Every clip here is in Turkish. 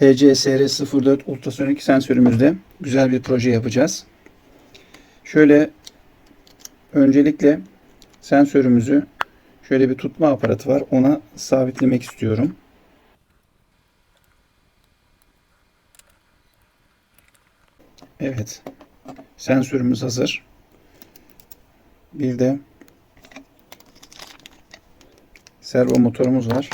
HCSR04 ultrasonik sensörümüzde güzel bir proje yapacağız. Şöyle öncelikle sensörümüzü şöyle bir tutma aparatı var. Ona sabitlemek istiyorum. Evet. Sensörümüz hazır. Bir de servo motorumuz var.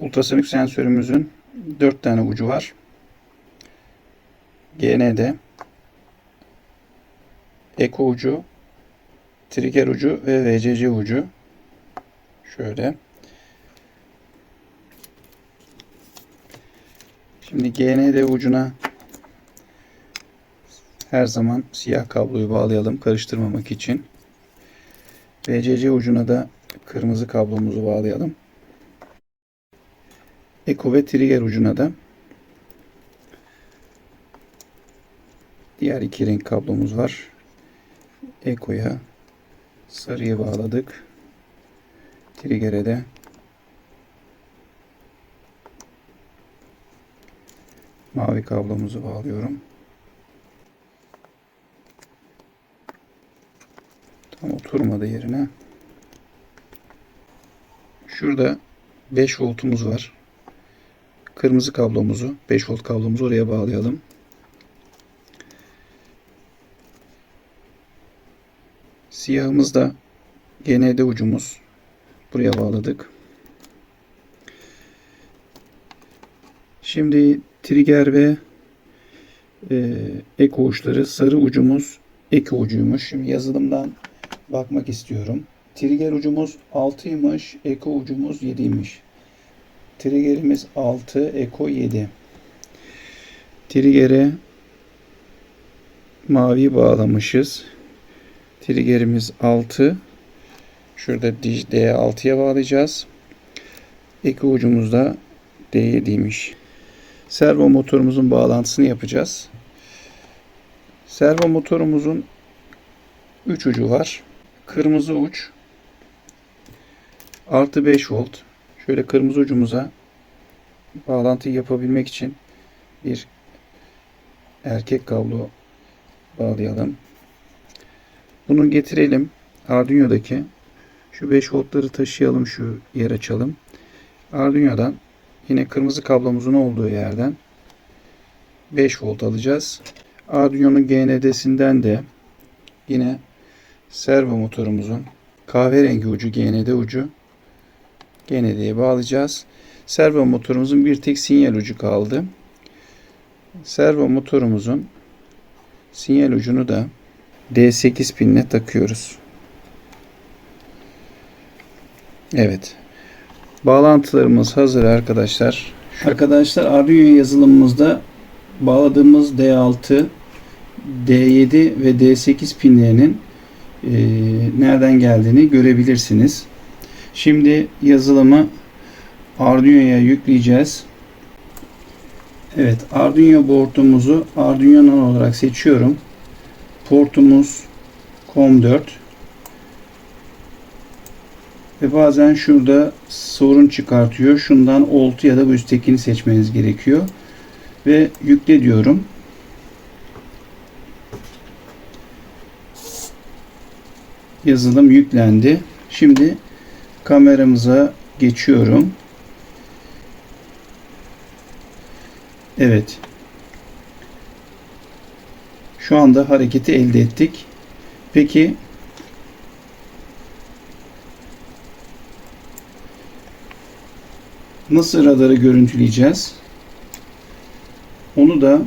Ultrasonik sensörümüzün 4 tane ucu var. GND, Eko ucu, Trigger ucu ve VCC ucu. Şöyle. Şimdi GND ucuna her zaman siyah kabloyu bağlayalım karıştırmamak için. VCC ucuna da kırmızı kablomuzu bağlayalım. Eko ve trigger ucuna da diğer iki renk kablomuz var. Eko'ya sarıyı bağladık. Trigger'e de mavi kablomuzu bağlıyorum. Tam oturmadı yerine. Şurada 5 voltumuz var. Kırmızı kablomuzu, 5 volt kablomuzu oraya bağlayalım. Siyahımız da GND ucumuz. Buraya bağladık. Şimdi trigger ve e, ek uçları sarı ucumuz ek ucuymuş. Şimdi yazılımdan bakmak istiyorum. Trigger ucumuz 6'ymış, eko ucumuz 7'ymiş. Triggerimiz 6, eko 7. Trigger'e mavi bağlamışız. Triggerimiz 6. Şurada D6'ya bağlayacağız. Eko ucumuz da D7'ymiş. Servo motorumuzun bağlantısını yapacağız. Servo motorumuzun 3 ucu var. Kırmızı uç artı 5 volt. Şöyle kırmızı ucumuza bağlantıyı yapabilmek için bir erkek kablo bağlayalım. Bunu getirelim. Arduino'daki şu 5 voltları taşıyalım şu yer açalım. Arduino'dan yine kırmızı kablomuzun olduğu yerden 5 volt alacağız. Arduino'nun GND'sinden de yine servo motorumuzun kahverengi ucu GND ucu GND'ye bağlayacağız. Servo motorumuzun bir tek sinyal ucu kaldı. Servo motorumuzun sinyal ucunu da D8 pinine takıyoruz. Evet. Bağlantılarımız hazır arkadaşlar. Arkadaşlar Arduino yazılımımızda bağladığımız D6, D7 ve D8 pinlerinin e, nereden geldiğini görebilirsiniz. Şimdi yazılımı Arduino'ya yükleyeceğiz. Evet, Arduino board'umuzu Arduino olarak seçiyorum. Portumuz COM4 ve bazen şurada sorun çıkartıyor. Şundan oltu ya da bu üsttekini seçmeniz gerekiyor. Ve yükle diyorum. Yazılım yüklendi. Şimdi kameramıza geçiyorum. Evet. Şu anda hareketi elde ettik. Peki nasıl radarı görüntüleyeceğiz? Onu da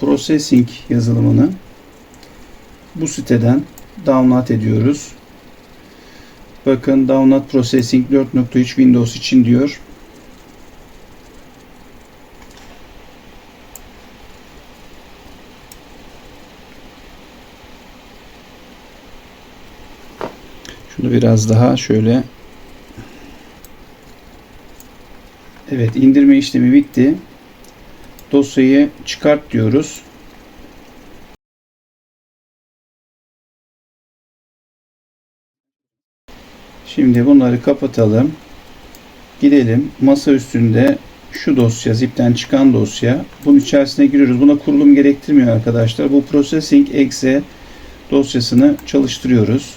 Processing yazılımını bu siteden download ediyoruz. Bakın Download Processing 4.3 Windows için diyor. Şunu biraz daha şöyle Evet indirme işlemi bitti. Dosyayı çıkart diyoruz. Şimdi bunları kapatalım. Gidelim masa üstünde şu dosya zipten çıkan dosya. Bunun içerisine giriyoruz. Buna kurulum gerektirmiyor arkadaşlar. Bu processing exe dosyasını çalıştırıyoruz.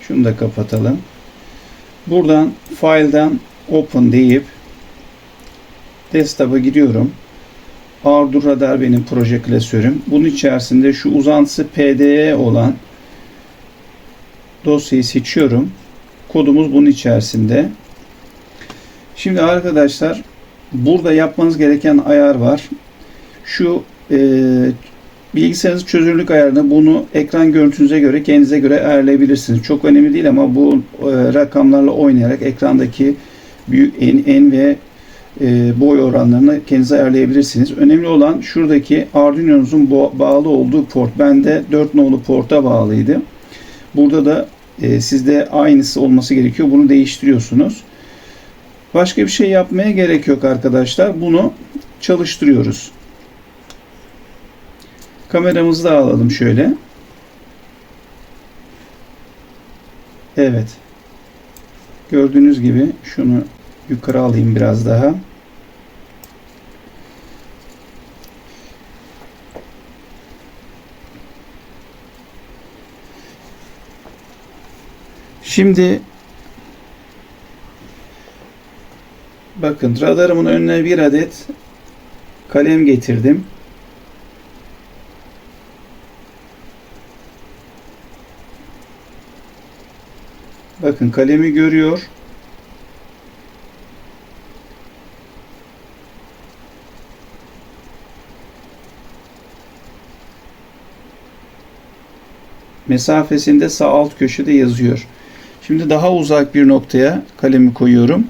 Şunu da kapatalım. Buradan file'dan open deyip desktop'a giriyorum. Ardur Radar benim proje klasörüm. Bunun içerisinde şu uzantısı PDE olan dosyayı seçiyorum. Kodumuz bunun içerisinde. Şimdi arkadaşlar burada yapmanız gereken ayar var. Şu e, bilgisayarınız çözünürlük ayarını bunu ekran görüntünüze göre kendinize göre ayarlayabilirsiniz. Çok önemli değil ama bu e, rakamlarla oynayarak ekrandaki büyük en, en ve e, boy oranlarını kendinize ayarlayabilirsiniz. Önemli olan şuradaki Arduino'nuzun bağlı olduğu port. Bende 4 nolu porta bağlıydı. Burada da e, sizde aynısı olması gerekiyor. Bunu değiştiriyorsunuz. Başka bir şey yapmaya gerek yok arkadaşlar. Bunu çalıştırıyoruz. Kameramızı da alalım şöyle. Evet. Gördüğünüz gibi şunu yukarı alayım biraz daha. Şimdi bakın radarımın önüne bir adet kalem getirdim. Bakın kalemi görüyor. Mesafesinde sağ alt köşede yazıyor. Şimdi daha uzak bir noktaya kalemi koyuyorum.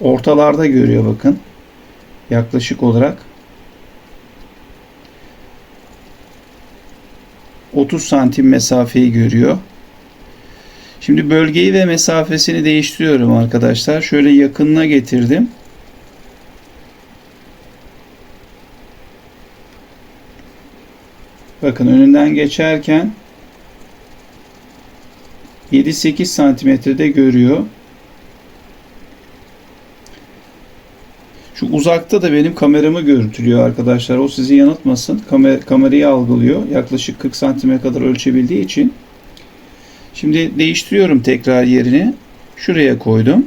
Ortalarda görüyor bakın. Yaklaşık olarak 30 santim mesafeyi görüyor. Şimdi bölgeyi ve mesafesini değiştiriyorum arkadaşlar. Şöyle yakınına getirdim. Bakın önünden geçerken 7-8 santimetrede görüyor. Şu uzakta da benim kameramı görüntülüyor arkadaşlar. O sizi yanıltmasın. Kamer kamerayı algılıyor. Yaklaşık 40 santime kadar ölçebildiği için. Şimdi değiştiriyorum tekrar yerini. Şuraya koydum.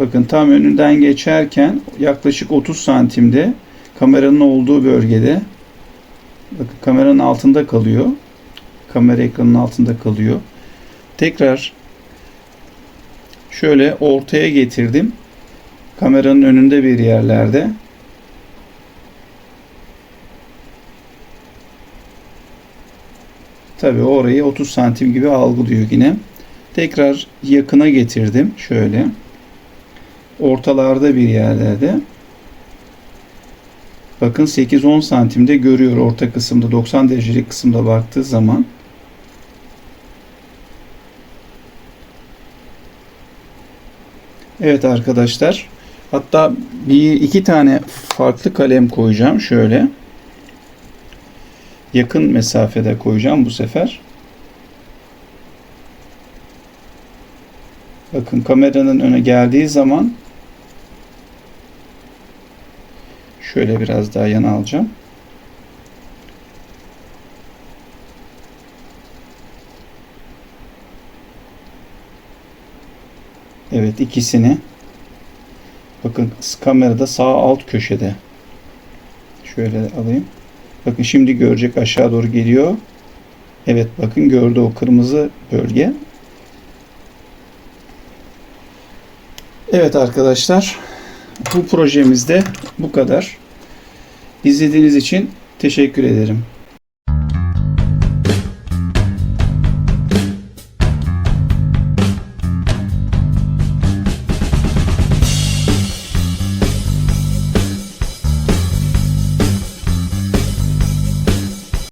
Bakın tam önünden geçerken yaklaşık 30 santimde kameranın olduğu bölgede bakın kameranın altında kalıyor. Kamera ekranının altında kalıyor. Tekrar şöyle ortaya getirdim. Kameranın önünde bir yerlerde. Tabi orayı 30 santim gibi algılıyor yine. Tekrar yakına getirdim. Şöyle ortalarda bir yerlerde. Bakın 8-10 santimde görüyor orta kısımda 90 derecelik kısımda baktığı zaman. Evet arkadaşlar. Hatta bir iki tane farklı kalem koyacağım şöyle. Yakın mesafede koyacağım bu sefer. Bakın kameranın öne geldiği zaman Şöyle biraz daha yana alacağım. Evet ikisini bakın kamerada sağ alt köşede şöyle alayım. Bakın şimdi görecek aşağı doğru geliyor. Evet bakın gördü o kırmızı bölge. Evet arkadaşlar bu projemizde bu kadar. İzlediğiniz için teşekkür ederim.